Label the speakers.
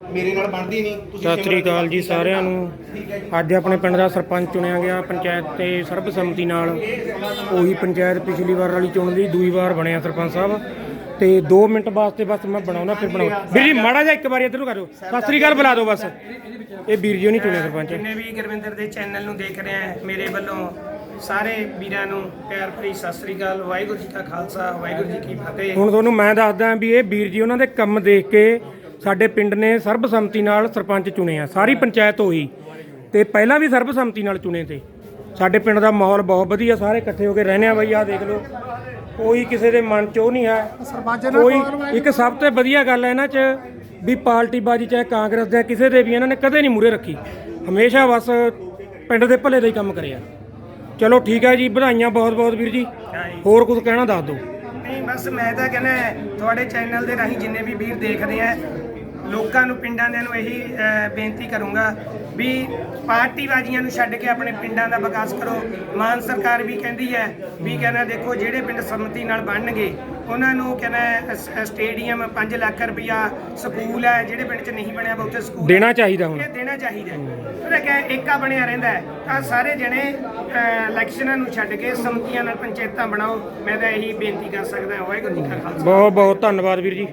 Speaker 1: ਮੇਰੇ ਨਾਲ ਬਣਦੀ ਨਹੀਂ। ਤੁਸੀਂ
Speaker 2: ਸਤਿ ਸ੍ਰੀ ਅਕਾਲ ਜੀ ਸਾਰਿਆਂ ਨੂੰ। ਅੱਜ ਆਪਣੇ ਪਿੰਡ ਦਾ ਸਰਪੰਚ ਚੁਣਿਆ ਗਿਆ ਪੰਚਾਇਤ ਤੇ ਸਰਬਸੰਮਤੀ ਨਾਲ। ਉਹੀ ਪੰਚਾਇਤ ਪਿਛਲੀ ਵਾਰ ਵਾਲੀ ਚੁਣ ਲਈ ਦੂਈ ਵਾਰ ਬਣਿਆ ਸਰਪੰਚ ਸਾਹਿਬ। ਤੇ 2 ਮਿੰਟ ਵਾਸਤੇ ਬਸ ਮੈਂ ਬਣਾਉਣਾ ਫਿਰ ਬਣਾਉਣਾ। ਵੀਰ ਜੀ ਮਾੜਾ ਜਿਹਾ ਇੱਕ ਵਾਰੀ ਇੱਧਰ ਨੂੰ ਕਰੋ ਸਤਿ ਸ੍ਰੀ ਅਕਾਲ ਬੁਲਾ ਦਿਓ ਬਸ। ਇਹ ਵੀਰ ਜੀ ਨਹੀਂ ਚੁਣਿਆ ਸਰਪੰਚ।
Speaker 3: ਜਿੰਨੇ ਵੀ ਗੁਰਵਿੰਦਰ ਦੇ ਚੈਨਲ ਨੂੰ ਦੇਖ ਰਹੇ ਆ ਮੇਰੇ ਵੱਲੋਂ ਸਾਰੇ ਵੀਰਾਂ ਨੂੰ ਪਿਆਰ ਭਰੀ ਸਤਿ ਸ੍ਰੀ ਅਕਾਲ ਵਾਹਿਗੁਰੂ ਜੀ ਕਾ ਖਾਲਸਾ ਵਾਹਿਗੁਰੂ ਜੀ ਕੀ ਫਤਿਹ।
Speaker 2: ਹੁਣ ਤੁਹਾਨੂੰ ਮੈਂ ਦੱਸਦਾ ਵੀ ਇਹ ਵੀਰ ਜੀ ਉਹਨਾਂ ਦੇ ਕੰਮ ਦੇਖ ਕੇ ਸਾਡੇ ਪਿੰਡ ਨੇ ਸਰਬਸੰਮਤੀ ਨਾਲ ਸਰਪੰਚ ਚੁਣੇ ਆ ਸਾਰੀ ਪੰਚਾਇਤ ਹੋਈ ਤੇ ਪਹਿਲਾਂ ਵੀ ਸਰਬਸੰਮਤੀ ਨਾਲ ਚੁਣੇ ਤੇ। ਸਾਡੇ ਪਿੰਡ ਦਾ ਮਾਹੌਲ ਬਹੁਤ ਵਧੀਆ ਸਾਰੇ ਇਕੱਠੇ ਹੋ ਕੇ ਰਹਿੰਦੇ ਆ ਬਈ ਆ ਦੇਖ ਲਓ। ਕੋਈ ਕਿਸੇ ਦੇ ਮਨ 'ਚ ਉਹ ਨਹੀਂ ਹੈ। ਕੋਈ ਇੱਕ ਸਭ ਤੋਂ ਵਧੀਆ ਗੱਲ ਹੈ ਇਹਨਾਂ 'ਚ ਵੀ ਪਾਰਟੀ ਬਾਜੀ ਚਾਹੇ ਕਾਂਗਰਸ ਦੇ ਕਿਸੇ ਦੇ ਵੀ ਇਹਨਾਂ ਨੇ ਕਦੇ ਨਹੀਂ ਮੂਰੇ ਰੱਖੀ। ਹਮੇਸ਼ਾ ਬਸ ਪਿੰਡ ਦੇ ਭਲੇ ਦਾ ਹੀ ਕੰਮ ਕਰਿਆ। ਚਲੋ ਠੀਕ ਹੈ ਜੀ ਵਧਾਈਆਂ ਬਹੁਤ ਬਹੁਤ ਵੀਰ ਜੀ। ਹੋਰ ਕੁਝ ਕਹਿਣਾ ਦੱਸ ਦਿਓ।
Speaker 3: ਨਹੀਂ ਬਸ ਮੈਂ ਤਾਂ ਕਹਿੰਦਾ ਤੁਹਾਡੇ ਚੈਨਲ ਦੇ ਰਾਹੀਂ ਜਿੰਨੇ ਵੀ ਵੀਰ ਦੇਖਦੇ ਆ ਲੋਕਾਂ ਨੂੰ ਪਿੰਡਾਂ ਦੇ ਨੂੰ ਇਹੀ ਬੇਨਤੀ ਕਰੂੰਗਾ ਵੀ ਪਾਰਟੀਬਾਜ਼ੀਆਂ ਨੂੰ ਛੱਡ ਕੇ ਆਪਣੇ ਪਿੰਡਾਂ ਦਾ ਵਿਕਾਸ ਕਰੋ। ਮਾਨ ਸਰਕਾਰ ਵੀ ਕਹਿੰਦੀ ਹੈ ਵੀ ਕਹਿੰਦਾ ਦੇਖੋ ਜਿਹੜੇ ਪਿੰਡ ਸੰਮਤੀ ਨਾਲ ਬਣਨਗੇ ਉਹਨਾਂ ਨੂੰ ਕਹਿੰਦਾ ਸਟੇਡੀਅਮ 5 ਲੱਖ ਰੁਪਇਆ ਸਕੂਲ ਹੈ ਜਿਹੜੇ ਪਿੰਡ 'ਚ ਨਹੀਂ ਬਣਿਆ ਉੱਥੇ ਸਕੂਲ।
Speaker 2: ਦੇਣਾ ਚਾਹੀਦਾ ਹੁਣ।
Speaker 3: ਇਹ ਦੇਣਾ ਚਾਹੀਦਾ। ਉਹਦਾ ਕਿਆ ਹੈ, ਏਕਾ ਬਣਿਆ ਰਹਿੰਦਾ ਤਾਂ ਸਾਰੇ ਜਣੇ ਇਲੈਕਸ਼ਨਾਂ ਨੂੰ ਛੱਡ ਕੇ ਸੰਮਤੀਆਂ ਨਾਲ ਪੰਚਾਇਤਾਂ ਬਣਾਓ। ਮੈਂ ਤਾਂ ਇਹੀ ਬੇਨਤੀ ਕਰ ਸਕਦਾ ਹਾਂ। ਵਾਹਿਗੁਰੂ ਜੀ ਕਾ ਖਾਲਸਾ।
Speaker 2: ਬਹੁਤ ਬਹੁਤ ਧੰਨਵਾਦ ਵੀਰ ਜੀ।